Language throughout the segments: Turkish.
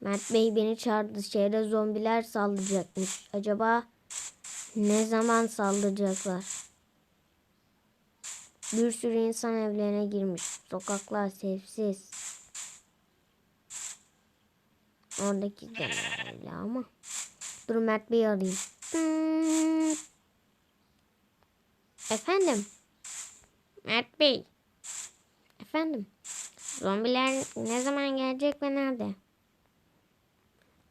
Mert Bey beni çağırdı. Şehre zombiler saldıracakmış. Acaba ne zaman saldıracaklar? Bir sürü insan evlerine girmiş. Sokaklar sessiz. Oradaki de öyle ama. Dur Mert Bey'i arayayım. Efendim? Mert Bey. Efendim? Zombiler ne zaman gelecek ve nerede?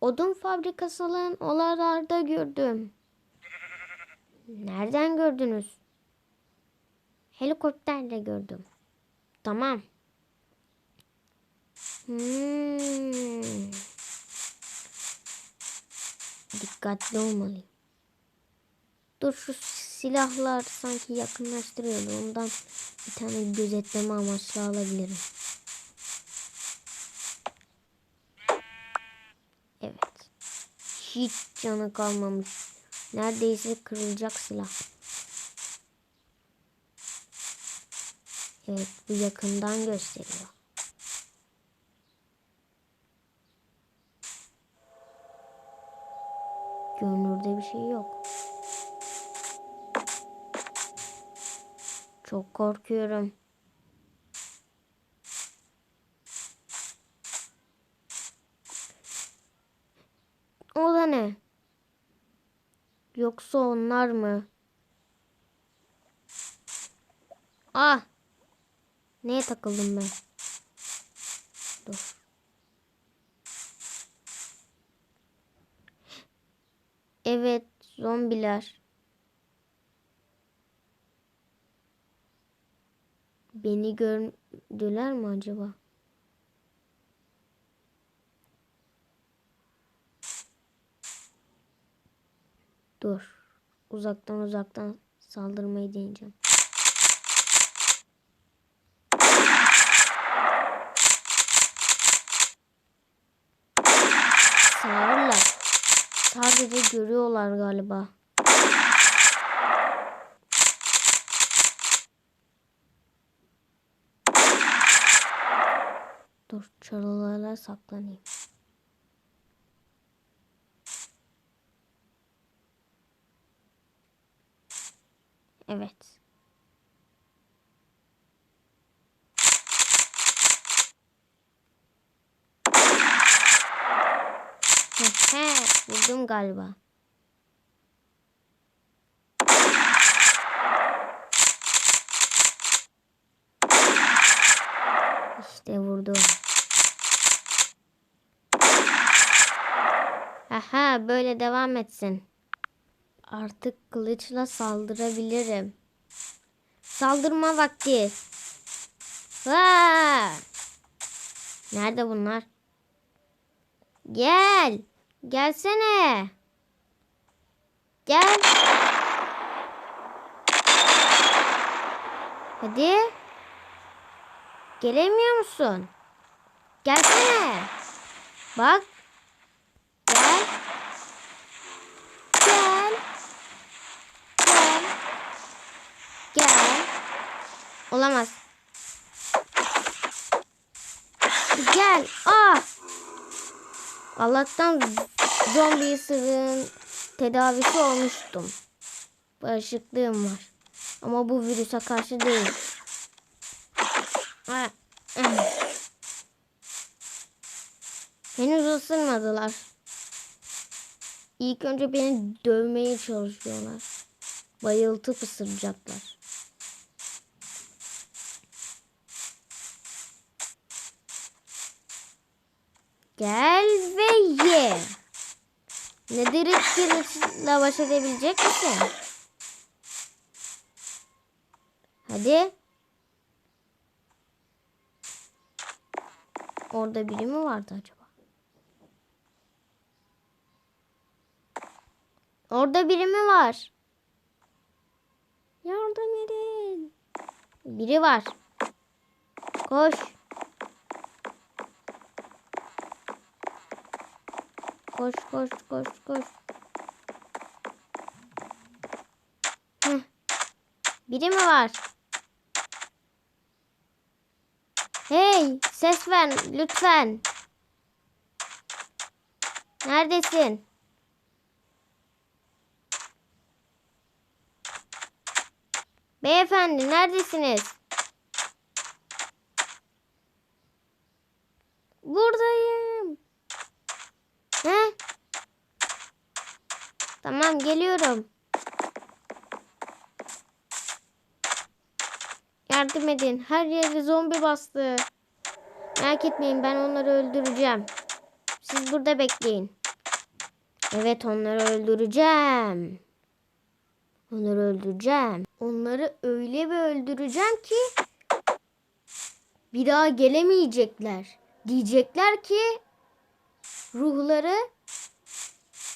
Odun fabrikasının oralarda gördüm. Nereden gördünüz? Helikopterle gördüm. Tamam. Hmm. Dikkatli olmalıyım. Dur şu silahlar sanki yakınlaştırıyordu. Ondan bir tane gözetleme amaçlı alabilirim. Evet. Hiç canı kalmamış. Neredeyse kırılacak silah. Evet bu yakından gösteriyor. Görünürde bir şey yok. Çok korkuyorum. O da ne? Yoksa onlar mı? Ah! Neye takıldım ben? Dur. Evet, zombiler. Beni gördüler mi acaba? Dur. Uzaktan uzaktan saldırmayı deneyeceğim. Sağırlar. Sadece görüyorlar galiba. Dur çalılarla saklanayım. Evet. Hehe, vurdum galiba. İşte vurdum. Aha, böyle devam etsin. Artık kılıçla saldırabilirim. Saldırma vakti. Vaa! Nerede bunlar? Gel. Gelsene. Gel. Hadi. Gelemiyor musun? Gelsene. Bak. Gel. Gel. Gel. Gel. Olamaz. Gel. Ah. Allah'tan zombi ısırığın tedavisi olmuştum. Bağışıklığım var. Ama bu virüse karşı değil. Ah. Henüz ısırmadılar. İlk önce beni dövmeye çalışıyorlar. Bayıltıp ısıracaklar. Gel ve ye. Nedir kılıçla baş edebilecek misin? Hadi. Orada biri mi vardı acaba? Orada biri mi var? Yardım edin. Biri var. Koş. Koş koş koş koş. Biri mi var? Hey ses ver lütfen. Neredesin? Beyefendi neredesiniz? Buradayım. He? Tamam geliyorum. Yardım edin. Her yeri zombi bastı. Merak etmeyin ben onları öldüreceğim. Siz burada bekleyin. Evet onları öldüreceğim. Onları öldüreceğim. Onları öyle bir öldüreceğim ki bir daha gelemeyecekler. Diyecekler ki ruhları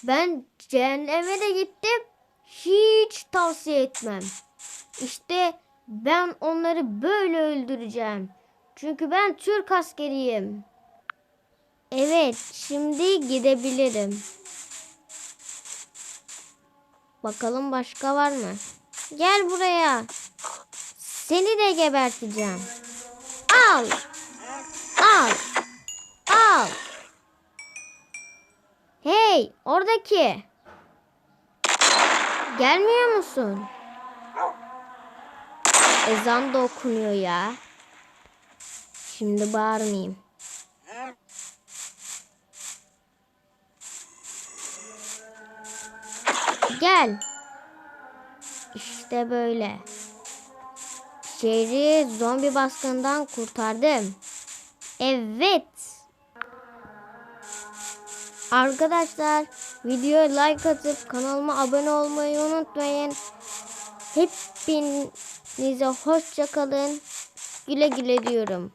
ben cehenneme de gittim. Hiç tavsiye etmem. İşte ben onları böyle öldüreceğim. Çünkü ben Türk askeriyim. Evet, şimdi gidebilirim. Bakalım başka var mı? Gel buraya. Seni de geberteceğim. Al. Al. Al. Hey, oradaki. Gelmiyor musun? Ezan da okunuyor ya. Şimdi bağırmayayım. Gel. İşte böyle. Şehri zombi baskından kurtardım. Evet. Arkadaşlar videoya like atıp kanalıma abone olmayı unutmayın. Hepinize hoşça kalın. Güle güle diyorum.